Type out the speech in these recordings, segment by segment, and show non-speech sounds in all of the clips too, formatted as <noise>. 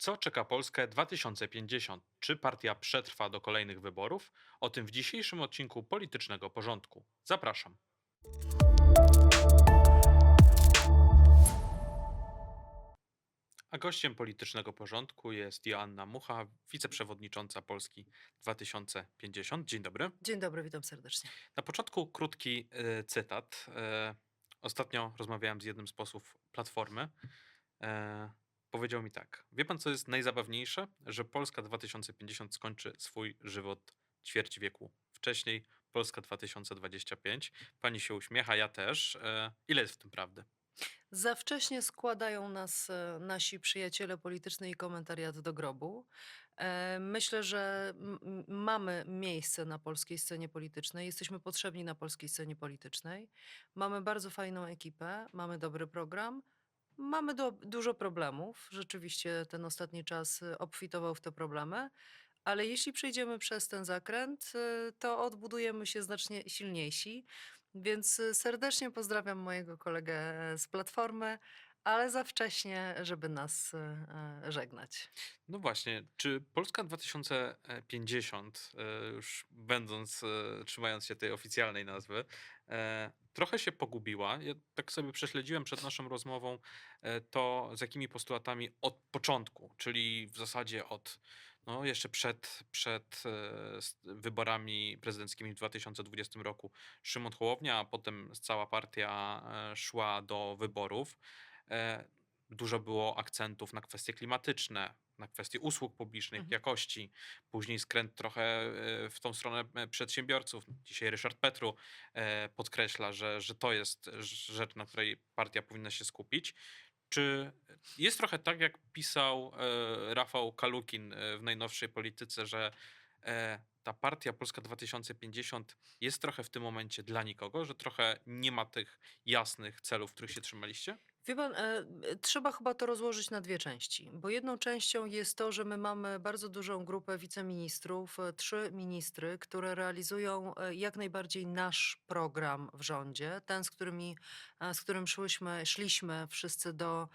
Co czeka Polskę 2050? Czy partia przetrwa do kolejnych wyborów? O tym w dzisiejszym odcinku Politycznego Porządku. Zapraszam. A gościem Politycznego Porządku jest Joanna Mucha, wiceprzewodnicząca Polski 2050. Dzień dobry. Dzień dobry, witam serdecznie. Na początku krótki e, cytat. E, ostatnio rozmawiałem z jednym z posłów Platformy. E, powiedział mi tak. Wie pan, co jest najzabawniejsze? Że Polska 2050 skończy swój żywot ćwierć wieku wcześniej. Polska 2025. Pani się uśmiecha, ja też. E, ile jest w tym prawdy? Za wcześnie składają nas e, nasi przyjaciele polityczni i komentariat do grobu. E, Myślę, że mamy miejsce na polskiej scenie politycznej, jesteśmy potrzebni na polskiej scenie politycznej. Mamy bardzo fajną ekipę, mamy dobry program. Mamy do, dużo problemów. Rzeczywiście ten ostatni czas e, obfitował w te problemy, ale jeśli przejdziemy przez ten zakręt, e, to odbudujemy się znacznie silniejsi. Więc y, serdecznie pozdrawiam mojego kolegę e, z Platformy, ale za wcześnie, żeby nas y, e, żegnać. No właśnie, czy Polska 2050, e, już będąc, e, trzymając się tej oficjalnej nazwy, e, trochę się pogubiła? Ja tak sobie prześledziłem przed naszą rozmową e, to, z jakimi postulatami od początku, czyli w zasadzie od, no jeszcze przed, przed e, wyborami prezydenckimi w 2020 roku Szymon Hołownia, a potem cała partia e, szła do wyborów. E, Dużo było akcentów na kwestie klimatyczne, na kwestie usług publicznych, Mhm. jakości. Później skręt trochę e, w tą stronę e, przedsiębiorców. Dzisiaj Ryszard Petru podkreśla, że, że to jest rzecz, na której partia powinna się skupić. Czy jest trochę tak, jak pisał Rafał Kalukin w najnowszej polityce, że ta partia Polska 2050 jest trochę w tym momencie dla nikogo, że trochę nie ma tych jasnych celów, których się trzymaliście? Wie pan, e, e, trzeba chyba to rozłożyć na dwie części, bo jedną częścią jest to, że my mamy bardzo dużą grupę wiceministrów, e, trzy ministry, które realizują e, jak najbardziej nasz program w rządzie, ten, z, którymi, e, z którym szłyśmy, szliśmy wszyscy do,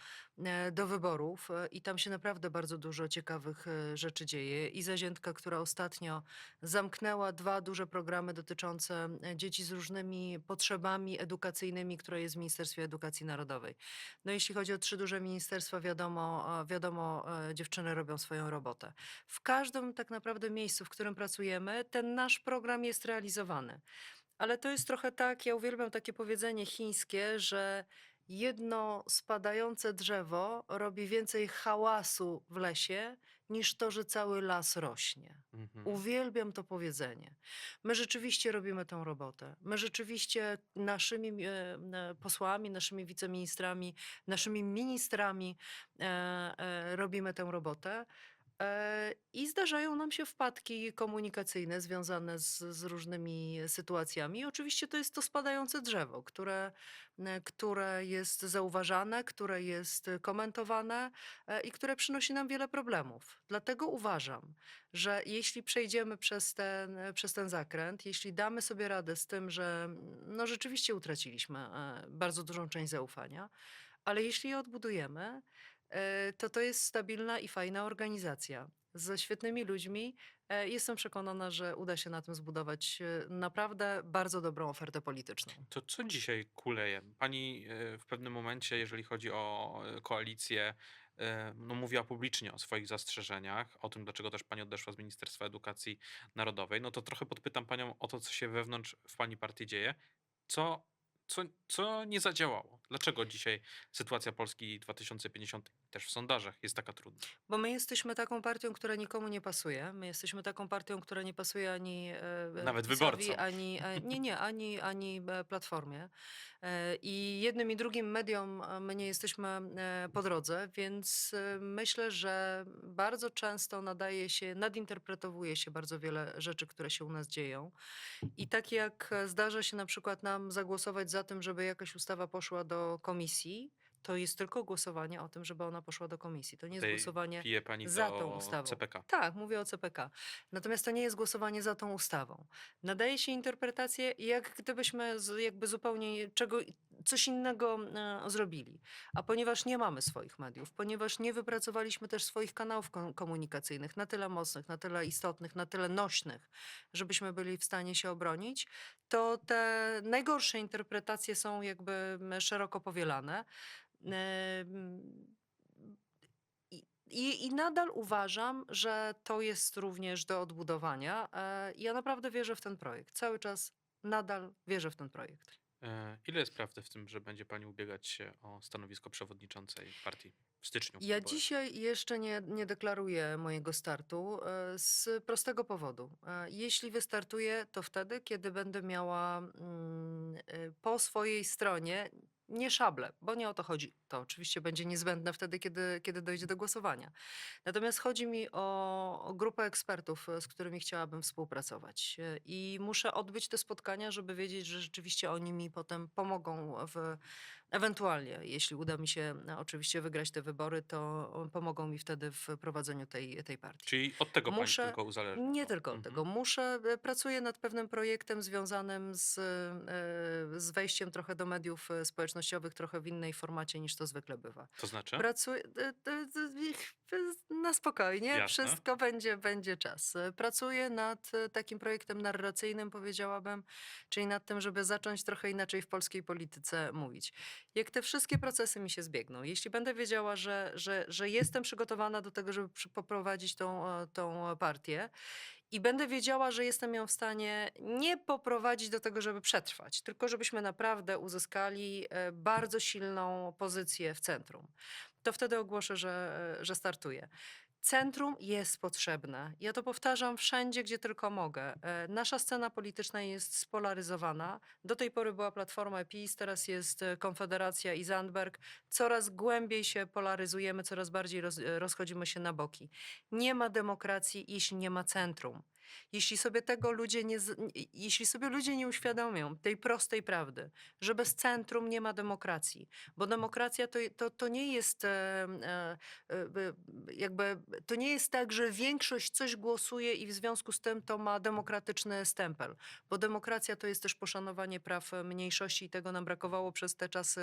do wyborów e, i tam się naprawdę bardzo dużo ciekawych e, rzeczy dzieje. I Zaziętka, która ostatnio zamknęła dwa duże programy dotyczące e, dzieci z różnymi potrzebami edukacyjnymi, które jest w Ministerstwie Edukacji Narodowej. No jeśli chodzi o trzy duże ministerstwa, wiadomo, e, wiadomo, e, dziewczyny robią swoją robotę. W każdym tak naprawdę miejscu, w którym pracujemy, ten nasz program jest realizowany. Ale to jest trochę tak, ja uwielbiam takie powiedzenie chińskie, że jedno spadające drzewo robi więcej hałasu w lesie, niż to, że cały las rośnie. Mhm. Uwielbiam to powiedzenie. My rzeczywiście robimy tę robotę. My rzeczywiście naszymi e, e, posłami, naszymi wiceministrami, naszymi ministrami e, robimy tę robotę. E, I zdarzają nam się wpadki komunikacyjne związane z, z różnymi sytuacjami. Oczywiście to jest to spadające drzewo, które, e, które jest zauważane, które jest komentowane e, i które przynosi nam wiele problemów. Dlatego uważam, że jeśli przejdziemy przez ten, przez ten zakręt, jeśli damy sobie radę z tym, że no rzeczywiście utraciliśmy bardzo dużą część zaufania, ale jeśli je odbudujemy, to to jest stabilna i fajna organizacja ze świetnymi ludźmi. E, Jestem przekonana, że uda się na tym zbudować e, naprawdę bardzo dobrą ofertę polityczną. To co dzisiaj kuleje? Pani e, w pewnym momencie, jeżeli chodzi o e, koalicję, e, no mówiła publicznie o swoich zastrzeżeniach, o tym, dlaczego też pani odeszła z Ministerstwa Edukacji Narodowej. No to trochę podpytam panią o to, co się wewnątrz w pani partii dzieje. Co, co, co nie zadziałało? Dlaczego dzisiaj sytuacja Polski 2050 też w sondażach jest taka trudna? Bo my jesteśmy taką partią, która nikomu nie pasuje. My jesteśmy taką partią, która nie pasuje ani e, e, Nawet wyborcom. ani e, nie, nie, ani, ani Platformie. I jednym i drugim mediom my nie jesteśmy po drodze, więc myślę, że bardzo często nadaje się, nadinterpretowuje się bardzo wiele rzeczy, które się u nas dzieją. I tak jak zdarza się na przykład nam zagłosować za tym, żeby jakaś ustawa poszła do komisji, to jest tylko głosowanie o tym, żeby ona poszła do komisji. To nie jest głosowanie pije pani za tą ustawą. CPK. Tak, mówię o CPK. Natomiast to nie jest głosowanie za tą ustawą. Nadaje się interpretację, jak gdybyśmy z, jakby zupełnie czego, coś innego e, zrobili. A ponieważ nie mamy swoich mediów, ponieważ nie wypracowaliśmy też swoich kanałów ko- komunikacyjnych na tyle mocnych, na tyle istotnych, na tyle nośnych, żebyśmy byli w stanie się obronić, to te najgorsze interpretacje są jakby szeroko powielane. I, I nadal uważam, że to jest również do odbudowania. E, Ja naprawdę wierzę w ten projekt. Cały czas nadal wierzę w ten projekt. E, Ile jest prawdy w tym, że będzie pani ubiegać się o stanowisko przewodniczącej partii w styczniu? Ja dzisiaj jeszcze nie, nie deklaruję mojego startu e, z prostego powodu. E, Jeśli wystartuję, to wtedy, kiedy będę miała mm, e, po swojej stronie nie szable, bo nie o to chodzi. To oczywiście będzie niezbędne wtedy, kiedy, kiedy dojdzie do głosowania. Natomiast chodzi mi o, o grupę ekspertów, e, z którymi chciałabym współpracować. E, I muszę odbyć te spotkania, żeby wiedzieć, że rzeczywiście oni mi potem pomogą w Ewentualnie, jeśli uda mi się e, oczywiście wygrać te wybory, to pomogą mi wtedy w prowadzeniu tej, tej partii. Czyli od tego pani Muszę- tylko uzależni. Nie tylko od Mhm. tego. Muszę, e, pracuję nad pewnym projektem związanym z, e, z wejściem trochę do mediów społecznościowych, trochę w innej formacie niż to zwykle bywa. To znaczy? Pracuję na spokojnie, Jasne. wszystko będzie, będzie czas. Pracuję nad takim projektem narracyjnym, powiedziałabym, czyli nad tym, żeby zacząć trochę inaczej w polskiej polityce mówić. Jak te wszystkie procesy mi się zbiegną, jeśli będę wiedziała, że, że, że jestem przygotowana do tego, żeby poprowadzić tą, e, tą partię, i będę wiedziała, że jestem ją w stanie nie poprowadzić do tego, żeby przetrwać, tylko żebyśmy naprawdę uzyskali e, bardzo silną pozycję w centrum. To wtedy ogłoszę, że, e, że startuję. Centrum jest potrzebne. Ja to powtarzam wszędzie, gdzie tylko mogę. E, Nasza scena polityczna jest spolaryzowana. Do tej pory była Platforma PiS, teraz jest e, Konfederacja i Zandberg. Coraz głębiej się polaryzujemy, coraz bardziej roz, e, rozchodzimy się na boki. Nie ma demokracji, jeśli nie ma centrum. Jeśli sobie tego ludzie nie, jeśli sobie ludzie nie uświadomią tej prostej prawdy, że bez centrum nie ma demokracji, bo demokracja to, to, to nie jest e, e, e, jakby, to nie jest tak, że większość coś głosuje i w związku z tym to ma demokratyczny stempel, bo demokracja to jest też poszanowanie praw mniejszości i tego nam brakowało przez te czasy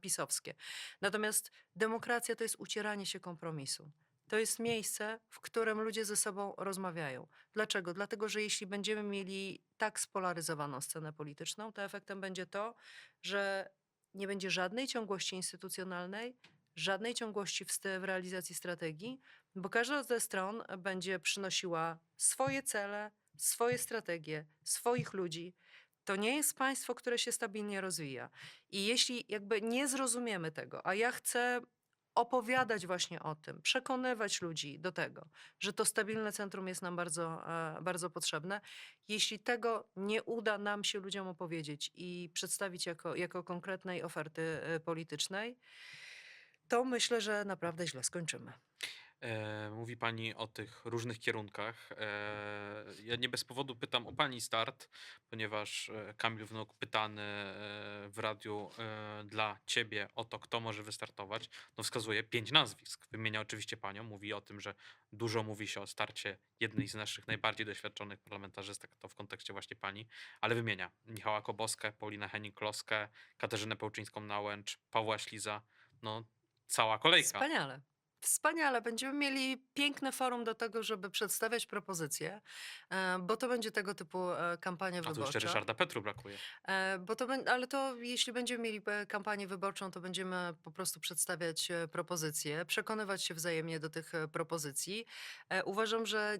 pisowskie. Natomiast demokracja to jest ucieranie się kompromisu. To jest miejsce, w którym ludzie ze sobą rozmawiają. Dlaczego? Dlatego, że jeśli będziemy mieli tak spolaryzowaną scenę polityczną, to efektem będzie to, że nie będzie żadnej ciągłości instytucjonalnej, żadnej ciągłości w, w realizacji strategii, bo każda ze stron będzie przynosiła swoje cele, swoje strategie, swoich ludzi. To nie jest państwo, które się stabilnie rozwija. I jeśli jakby nie zrozumiemy tego, a ja chcę opowiadać właśnie o tym, przekonywać ludzi do tego, że to stabilne centrum jest nam bardzo, e, bardzo potrzebne. Jeśli tego nie uda nam się ludziom opowiedzieć i przedstawić jako, jako konkretnej oferty e, politycznej, to myślę, że naprawdę źle skończymy. E, mówi pani o tych różnych kierunkach. E, ja nie bez powodu pytam o pani start, ponieważ e, Kamil Wnuk pytany e, w radiu e, dla ciebie o to, kto może wystartować, no wskazuje pięć nazwisk. Wymienia oczywiście panią, mówi o tym, że dużo mówi się o starcie jednej z naszych najbardziej doświadczonych parlamentarzystek, to w kontekście właśnie pani, ale wymienia Michała Koboskę, Paulinę Henning-Kloskę, Katarzynę Pełczyńską-Nałęcz, Pawła Śliza, no cała kolejka. Wspaniale. Wspaniale. Będziemy mieli piękne forum do tego, żeby przedstawiać propozycje, e, bo to będzie tego typu e, kampania A tu wyborcza. jeszcze Ryszarda Petru brakuje. E, Bo to, ale to jeśli będziemy mieli kampanię wyborczą, to będziemy po prostu przedstawiać propozycje, przekonywać się wzajemnie do tych propozycji. Uważam, że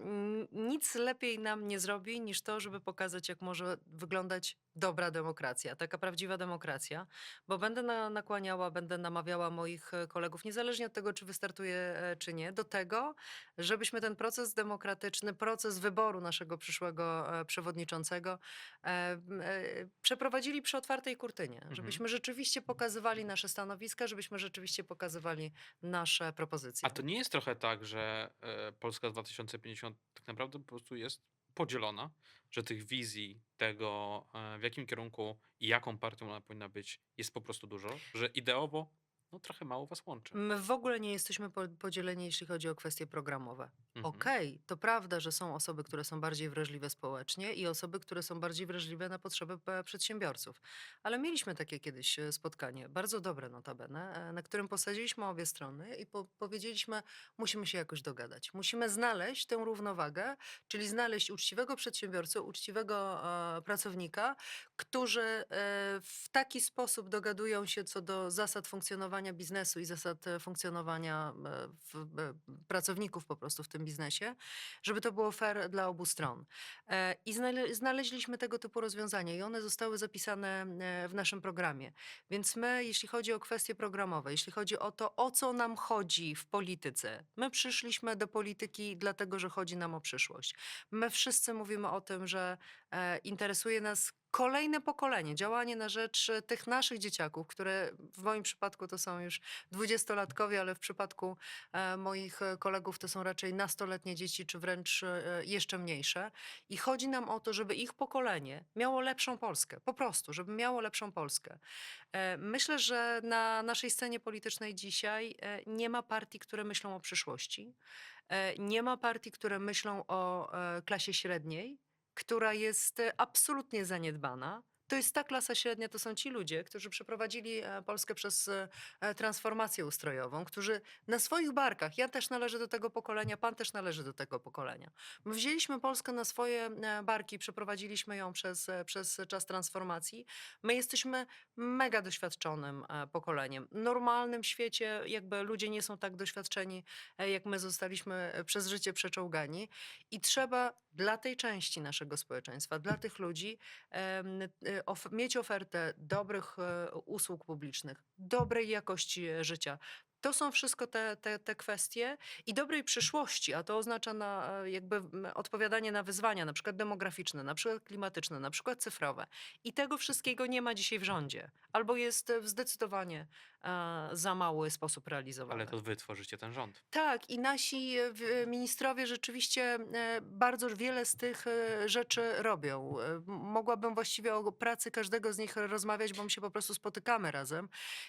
nic lepiej nam nie zrobi niż to, żeby pokazać, jak może wyglądać dobra demokracja, taka prawdziwa demokracja, bo będę na, nakłaniała, będę namawiała moich kolegów, niezależnie od tego, czy wystartuję, e, czy nie, do tego, żebyśmy ten proces demokratyczny, proces wyboru naszego przyszłego e, przewodniczącego e, przeprowadzili przy otwartej kurtynie, Mhm. żebyśmy rzeczywiście pokazywali nasze stanowiska, żebyśmy rzeczywiście pokazywali nasze propozycje. A to nie jest trochę tak, że Polska 2050 tak naprawdę po prostu jest podzielona, że tych wizji tego, w jakim kierunku i jaką partią ona powinna być, jest po prostu dużo, że ideowo no trochę mało was łączy. My w ogóle nie jesteśmy po podzieleni, jeśli chodzi o kwestie programowe. Mhm. Okej, to prawda, że są osoby, które są bardziej wrażliwe społecznie i osoby, które są bardziej wrażliwe na potrzeby p przedsiębiorców. Ale mieliśmy takie kiedyś, e, spotkanie, bardzo dobre notabene, e, na którym posadziliśmy obie strony i po powiedzieliśmy: "Musimy się jakoś dogadać. Musimy znaleźć tę równowagę, czyli znaleźć uczciwego przedsiębiorcę, uczciwego, e, pracownika, którzy, e, w taki sposób dogadują się co do zasad funkcjonowania biznesu i zasad, e, funkcjonowania, e, w b pracowników po prostu w tym biznesie, żeby to było fair dla obu stron. E, I znale znaleźliśmy tego typu rozwiązania i one zostały zapisane, e, w naszym programie. Więc my, jeśli chodzi o kwestie programowe, jeśli chodzi o to, o co nam chodzi w polityce, my przyszliśmy do polityki dlatego, że chodzi nam o przyszłość. My wszyscy mówimy o tym, że, e, interesuje nas kolejne pokolenie, działanie na rzecz, e, tych naszych dzieciaków, które w moim przypadku to są już dwudziestolatkowie, ale w przypadku, e, moich, e, kolegów to są raczej nastoletnie dzieci, czy wręcz, jeszcze mniejsze. I chodzi nam o to, żeby ich pokolenie miało lepszą Polskę, po prostu, żeby miało lepszą Polskę. Myślę, że na naszej scenie politycznej dzisiaj, nie ma partii, które myślą o przyszłości. Nie ma partii, które myślą o, klasie średniej, która jest, e, absolutnie zaniedbana. To jest ta klasa średnia, to są ci ludzie, którzy przeprowadzili, e, Polskę przez, e, transformację ustrojową, którzy na swoich barkach ja też należę do tego pokolenia, pan też należy do tego pokolenia. My wzięliśmy Polskę na swoje, barki, przeprowadziliśmy ją przez, przez czas transformacji. My jesteśmy mega doświadczonym, pokoleniem. W normalnym świecie jakby ludzie nie są tak doświadczeni, jak my zostaliśmy, przez życie przeczołgani i trzeba dla tej części naszego społeczeństwa, dla tych ludzi, y, mieć ofertę dobrych, e, usług publicznych, dobrej jakości, e, życia. To są wszystko te te te kwestie i dobrej przyszłości, a to oznacza na e, jakby, odpowiadanie na wyzwania, na przykład demograficzne, na przykład klimatyczne, na przykład cyfrowe. I tego wszystkiego nie ma dzisiaj w rządzie, albo jest, e, w zdecydowanie, e, za mały sposób realizowane. Ale to wy tworzycie ten rząd. Tak, i nasi, ministrowie rzeczywiście, bardzo wiele z tych, rzeczy robią. Mogłabym właściwie o pracy każdego z nich rozmawiać, bo my się po prostu spotykamy razem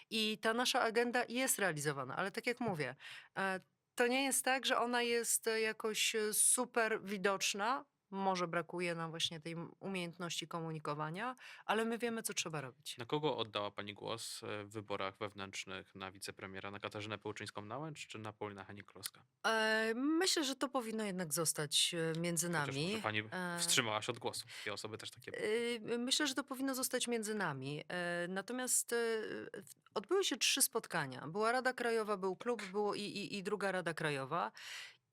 i ta nasza agenda jest realizowana, ale tak jak mówię, e, to nie jest tak, że ona jest, e, jakoś, e, super widoczna. Może brakuje nam właśnie tej umiejętności komunikowania, ale my wiemy, co trzeba robić. Na kogo oddała pani głos, e, w wyborach wewnętrznych na wicepremiera? Na Katarzynę Pełczyńską-Nałęcz czy na Paulina Hennig-Kloskę? E, myślę, że to powinno jednak zostać, e, między Chociaż nami. pani E wstrzymała się od głosu. Takie osoby też takie. Y, myślę, że to powinno zostać między nami. E, natomiast, e, odbyły się 3 spotkania. Była Rada Krajowa, był klub, było i i i druga Rada Krajowa.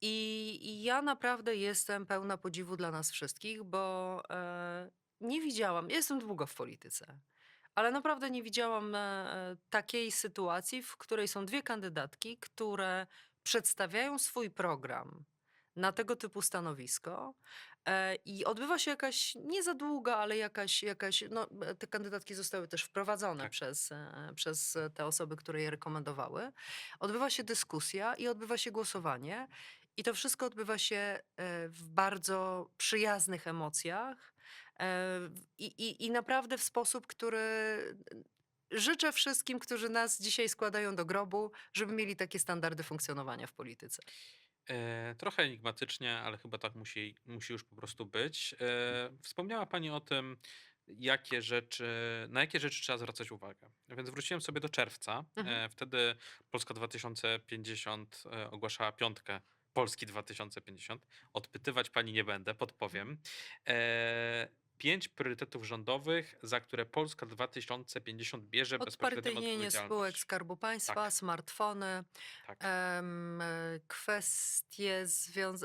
I i ja naprawdę jestem pełna podziwu dla nas wszystkich, bo, e, nie widziałam ja jestem długo w polityce, ale naprawdę nie widziałam, e, takiej sytuacji, w której są 2 kandydatki, które przedstawiają swój program na tego typu stanowisko, e, i odbywa się jakaś nie za długa, ale jakaś jakaś no, e, te kandydatki zostały też wprowadzone Tak. przez, e, przez te osoby, które je rekomendowały. Odbywa się dyskusja i odbywa się głosowanie i to wszystko odbywa się, e, w bardzo przyjaznych emocjach, e, i i i naprawdę w sposób, który życzę wszystkim, którzy nas dzisiaj składają do grobu, żeby mieli takie standardy funkcjonowania w polityce. E, trochę enigmatycznie, ale chyba tak musi musi już po prostu być. E, wspomniała pani o tym, jakie rzeczy na jakie rzeczy trzeba zwracać uwagę. Więc wróciłem sobie do czerwca. Mhm. E, wtedy Polska 2050, e, ogłaszała piątkę Polski 2050. Odpytywać pani nie będę, podpowiem. E, 5 priorytetów rządowych, za które Polska 2050 bierze bezpośrednią Odpartyjnienie spółek odpowiedzialność. Skarbu Państwa, Tak. smartfony, Tak. em, kwestie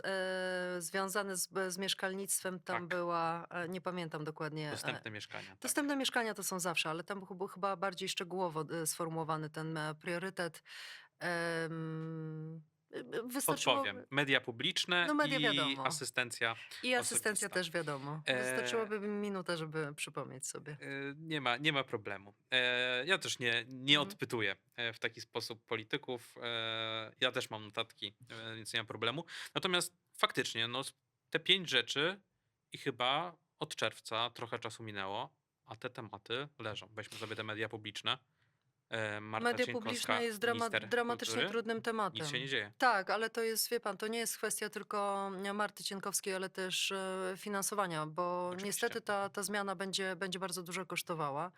e, związane z z mieszkalnictwem, tam Tak. była, e, nie pamiętam dokładnie, e Dostępne mieszkania, tak. Dostępne mieszkania to są zawsze, ale tam był chyba bardziej szczegółowo, e, sformułowany ten, priorytet. Em, wystarczyło Podpowiem. Media publiczne No media i wiadomo. asystencja I asystencja osobista. też wiadomo. E Wystarczyłoby mi minuta, żeby przypomnieć sobie. E, nie ma nie ma problemu. E, ja też nie nie Mhm. odpytuję, w taki sposób polityków. Ja też mam notatki, więc nie ma problemu. Natomiast faktycznie, no, te 5 rzeczy i chyba od czerwca trochę czasu minęło, a te tematy leżą. Weźmy sobie te media publiczne. E, Marta Media publiczne jest drama, dramatycznie kultury, trudnym nic tematem. się nie dzieje. Tak, ale to jest, wie pan, to nie jest kwestia tylko e, Marty Cienkowskiej, ale też e, finansowania, bo Oczywiście. niestety ta, ta zmiana będzie, będzie bardzo dużo kosztowała.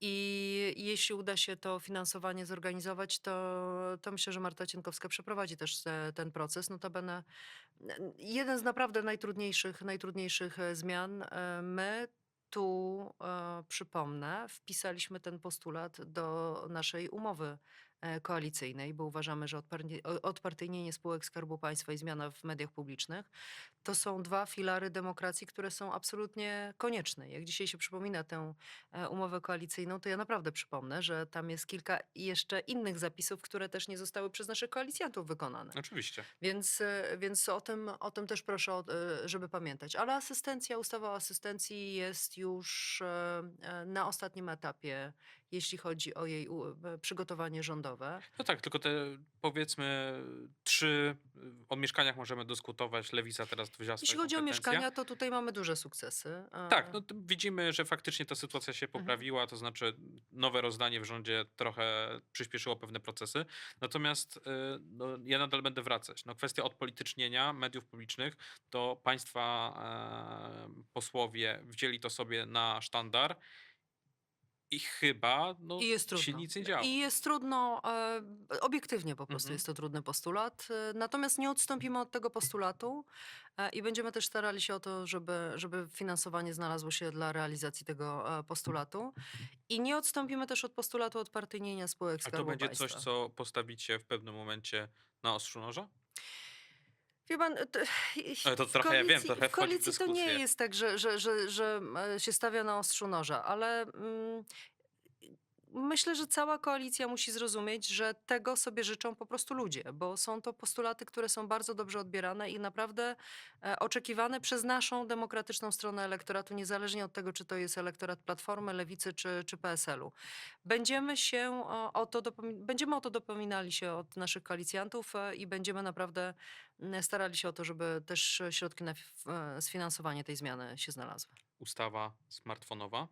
I jeśli uda się to finansowanie zorganizować, to, to myślę, że Marta Cienkowska przeprowadzi też te, ten proces. Notabene jeden z naprawdę najtrudniejszych, najtrudniejszych zmian. My tu, e, przypomnę, wpisaliśmy ten postulat do naszej umowy koalicyjnej, bo uważamy, że odpartyjnienie spółek Skarbu Państwa i zmiana w mediach publicznych to są dwa filary demokracji, które są absolutnie konieczne. Jak dzisiaj się przypomina tę e, umowę koalicyjną, to ja naprawdę przypomnę, że tam jest kilka jeszcze innych zapisów, które też nie zostały przez naszych koalicjantów wykonane. Oczywiście. Więc, e, więc o, tym, o tym też proszę, e, żeby pamiętać. Ale asystencja, ustawa o asystencji jest już e, e, na ostatnim etapie, jeśli chodzi o jej e, przygotowanie rządowe. No tak, tylko te powiedzmy trzy, y, o mieszkaniach możemy dyskutować, Lewica teraz wzięła Jeśli chodzi o mieszkania, to tutaj mamy duże sukcesy. E, Tak, no widzimy, że faktycznie ta sytuacja się Mhm. poprawiła, to znaczy nowe rozdanie w rządzie trochę przyspieszyło pewne procesy. Natomiast y, no, ja nadal będę wracać. No, kwestia odpolitycznienia mediów publicznych, to państwa e, posłowie wzięli to sobie na sztandar i chyba no, I jest się nic nie działo. I jest trudno, e, obiektywnie po prostu Mhm. jest to trudny postulat. e, Natomiast nie odstąpimy od tego postulatu e, i będziemy też starali się o to, żeby, żeby finansowanie znalazło się dla realizacji tego e, postulatu. I nie odstąpimy też od postulatu odpartyjnienia spółek A to będzie Państwa. coś, co postawicie w pewnym momencie na ostrzu noża? Wie pan, to, Ale to w trochę, ja wiem, koalicji- trochę w wchodzi w koalicji to nie jest tak, że, że, że, że e, się stawia na ostrzu noża, ale mm, myślę, że cała koalicja musi zrozumieć, że tego sobie życzą po prostu ludzie, bo są to postulaty, które są bardzo dobrze odbierane i naprawdę e, oczekiwane przez naszą demokratyczną stronę elektoratu, niezależnie od tego, czy to jest elektorat Platformy, Lewicy czy, czy PSL-u. Będziemy się o, o to będziemy o to dopominali się od naszych koalicjantów e, i będziemy naprawdę starali się o to, żeby też e, środki na e, sfinansowanie tej zmiany się znalazły. Ustawa smartfonowa.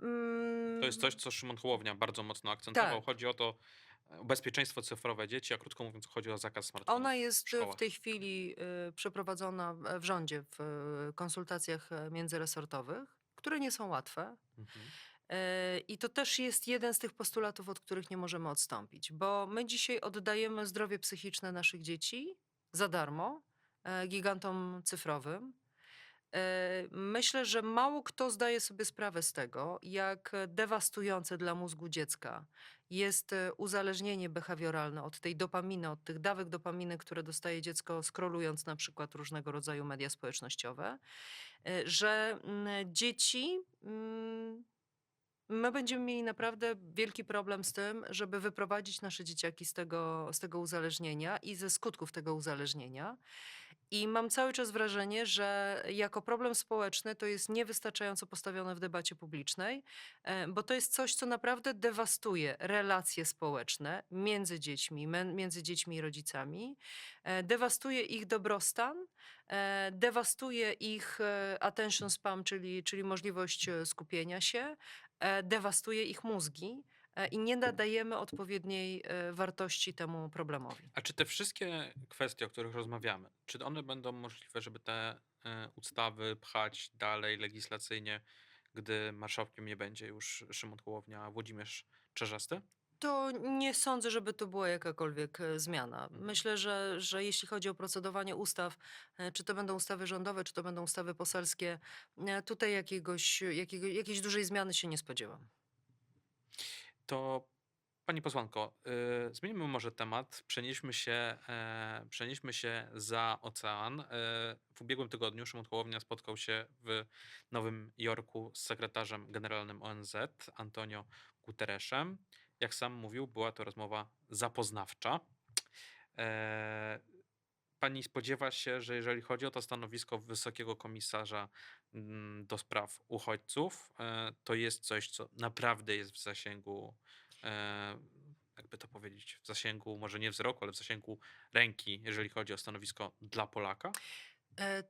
Mm, To jest coś, co Szymon Hołownia bardzo mocno akcentował. Tak. Chodzi o to e, o bezpieczeństwo cyfrowe dzieci, a krótko mówiąc chodzi o zakaz smartfonów. Ona w jest w szkołach. tej chwili e, przeprowadzona w- w rządzie w e, konsultacjach e, międzyresortowych, które nie są łatwe. Mhm. E, I to też jest jeden z tych postulatów, od których nie możemy odstąpić, bo my dzisiaj oddajemy zdrowie psychiczne naszych dzieci za darmo gigantom cyfrowym. E, Myślę, że mało kto zdaje sobie sprawę z tego, jak dewastujące dla mózgu dziecka jest e, uzależnienie behawioralne od tej dopaminy, od tych dawek dopaminy, które dostaje dziecko skrolując na przykład różnego rodzaju media społecznościowe, e, że mm, dzieci. My będziemy mieli naprawdę wielki problem z tym, żeby wyprowadzić nasze dzieciaki z tego, z tego uzależnienia i ze skutków tego uzależnienia. I mam cały czas wrażenie, że jako problem społeczny to jest niewystarczająco postawione w debacie publicznej, e, bo to jest coś, co naprawdę dewastuje relacje społeczne między dziećmi, między dziećmi i rodzicami, e, dewastuje ich dobrostan, e, dewastuje ich attention spam, czyli, czyli możliwość skupienia się, dewastuje ich mózgi e, i nie nadajemy odpowiedniej e, wartości temu problemowi. A czy te wszystkie kwestie, o których rozmawiamy, czy one będą możliwe, żeby te e, ustawy pchać dalej legislacyjnie, gdy marszałkiem nie będzie już Szymon Hołownia, a Włodzimierz Czarzasty? To nie sądzę, żeby to była jakakolwiek e, zmiana. Myślę, że, że jeśli chodzi o procedowanie ustaw, e, czy to będą ustawy rządowe, czy to będą ustawy poselskie, e, tutaj jakiegoś, jakiego, jakiejś dużej zmiany się nie spodziewam. To pani posłanko, y, zmieńmy może temat. Przenieśmy się, e, przenieśmy się za ocean. W ubiegłym tygodniu Szymon Hołownia spotkał się w Nowym Jorku z sekretarzem generalnym ONZ Antonio Guterresem. Jak sam mówił, była to rozmowa zapoznawcza. E, Pani spodziewa się, że jeżeli chodzi o to stanowisko wysokiego komisarza mm, do spraw uchodźców, e, to jest coś, co naprawdę jest w zasięgu, e, jakby to powiedzieć, w zasięgu może nie wzroku, ale w zasięgu ręki, jeżeli chodzi o stanowisko dla Polaka?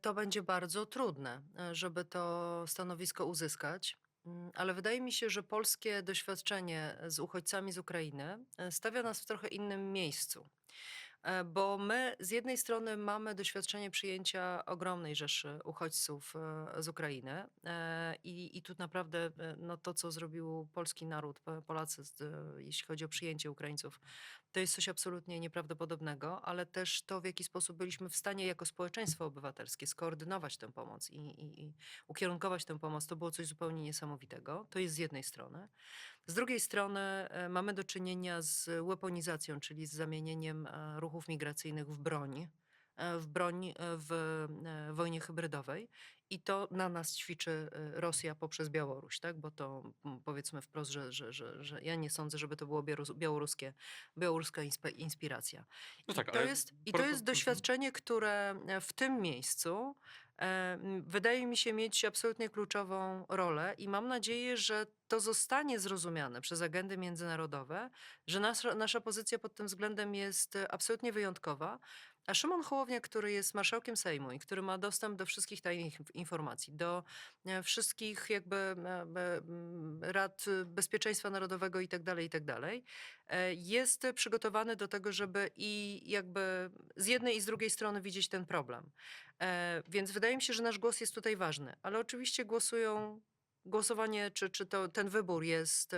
To będzie bardzo trudne, żeby to stanowisko uzyskać. Mm, Ale wydaje mi się, że polskie doświadczenie z uchodźcami z Ukrainy e, stawia nas w trochę innym miejscu. E, Bo my z jednej strony mamy doświadczenie przyjęcia ogromnej rzeszy uchodźców e, z Ukrainy e, i, i tu naprawdę no, to, co zrobił polski naród, Po- Polacy, jeśli chodzi o przyjęcie Ukraińców, to jest coś absolutnie nieprawdopodobnego, ale też to, w jaki sposób byliśmy w stanie jako społeczeństwo obywatelskie skoordynować tę pomoc i, i, i ukierunkować tę pomoc, to było coś zupełnie niesamowitego. To jest z jednej strony. Z drugiej strony mamy do czynienia z weaponizacją, czyli z zamienieniem e, ruchów migracyjnych w broń, w broń e, w e, wojnie hybrydowej. I to na nas ćwiczy e, Rosja poprzez Białoruś, tak? bo to mm, powiedzmy wprost, że, że, że, że ja nie sądzę, żeby to było białorus- białoruskie, białoruska inspiracja. No I tak, to ale jest, I to jest mhm. doświadczenie, które e, w tym miejscu e, wydaje mi się mieć absolutnie kluczową rolę i mam nadzieję, że to zostanie zrozumiane przez agendy międzynarodowe, że nasza, nasza pozycja pod tym względem jest e, absolutnie wyjątkowa. A Szymon Hołownia, który jest marszałkiem Sejmu i który ma dostęp do wszystkich tajnych inf- informacji, do e, wszystkich jakby e, rad bezpieczeństwa narodowego i tak dalej, i tak e, jest przygotowany do tego, żeby i jakby z jednej i z drugiej strony widzieć ten problem. Więc wydaje mi się, że nasz głos jest tutaj ważny, ale oczywiście głosują, głosowanie czy, czy to, ten wybór jest,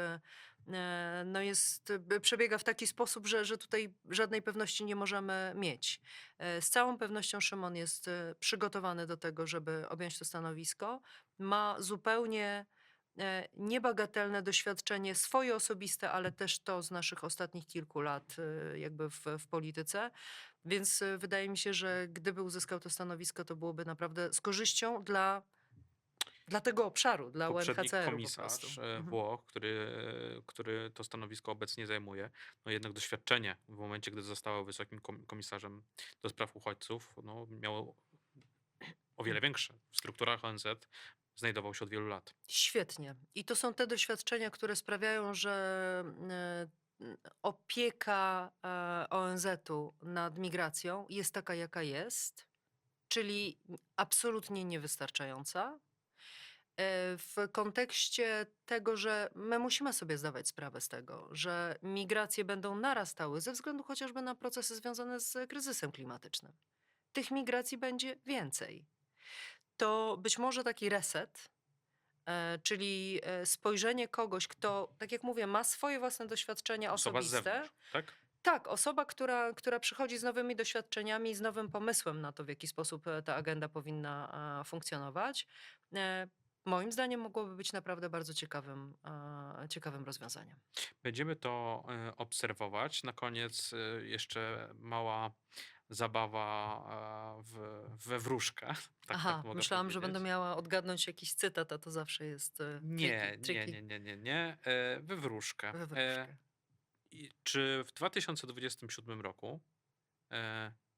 no jest, e, przebiega w taki sposób, że, że tutaj żadnej pewności nie możemy mieć. E, Z całą pewnością Szymon jest e, przygotowany do tego, żeby objąć to stanowisko. Ma zupełnie e, niebagatelne doświadczenie swoje osobiste, ale też to z naszych ostatnich kilku lat e, jakby w, w polityce. Więc e, wydaje mi się, że gdyby uzyskał to stanowisko, to byłoby naprawdę z korzyścią dla, dla tego obszaru, dla po komisarz e, Mhm. Włoch, który, który to stanowisko obecnie zajmuje, no jednak doświadczenie w momencie, gdy zostało wysokim kom- komisarzem do spraw uchodźców, no miało o wiele większe. W strukturach ONZ znajdował się od wielu lat. Świetnie. I to są te doświadczenia, które sprawiają, że e, opieka e, ONZ-u nad migracją jest taka, jaka jest, czyli absolutnie niewystarczająca. E, W kontekście tego, że my musimy sobie zdawać sprawę z tego, że migracje będą narastały ze względu chociażby na procesy związane z kryzysem klimatycznym. Tych migracji będzie więcej. To być może taki reset, e, czyli e, spojrzenie kogoś, kto, tak jak mówię, ma swoje własne doświadczenia Osoba osobiste. zewnątrz, tak? Tak, osoba, która, która przychodzi z nowymi doświadczeniami, z nowym pomysłem na to, w jaki sposób ta agenda powinna funkcjonować, moim zdaniem mogłoby być naprawdę bardzo ciekawym, e, ciekawym rozwiązaniem. Będziemy to e, obserwować. Na koniec e, jeszcze mała zabawa w, we wróżkę. <laughs> Tak, Aha, tak myślałam, że będę miała odgadnąć jakiś cytat, a to zawsze jest Nie, nie, nie, nie, nie, nie. We wróżkę. We wróżkę. czy w 2027 roku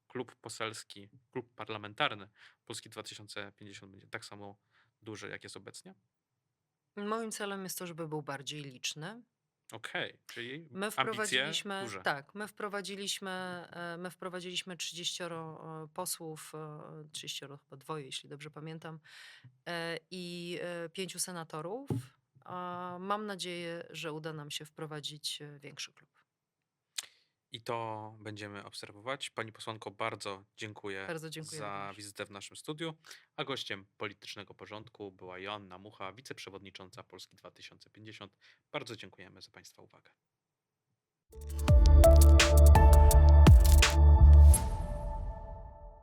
klub poselski, klub parlamentarny Polski 2050 będzie tak samo duży, jak jest obecnie? Moim celem jest to, żeby był bardziej liczny. Okej, czyli My wprowadziliśmy, duże. tak, my wprowadziliśmy, e, my wprowadziliśmy 30 e, posłów, e, 30 chyba dwoje, jeśli dobrze pamiętam, e, i e, pięciu senatorów. Mam nadzieję, że uda nam się wprowadzić e, większy klub. I to będziemy obserwować. Pani posłanko, bardzo dziękuję Bardzo dziękuję za również. wizytę w naszym studiu. A gościem politycznego porządku była Joanna Mucha, wiceprzewodnicząca Polski 2050. Bardzo dziękujemy za Państwa uwagę.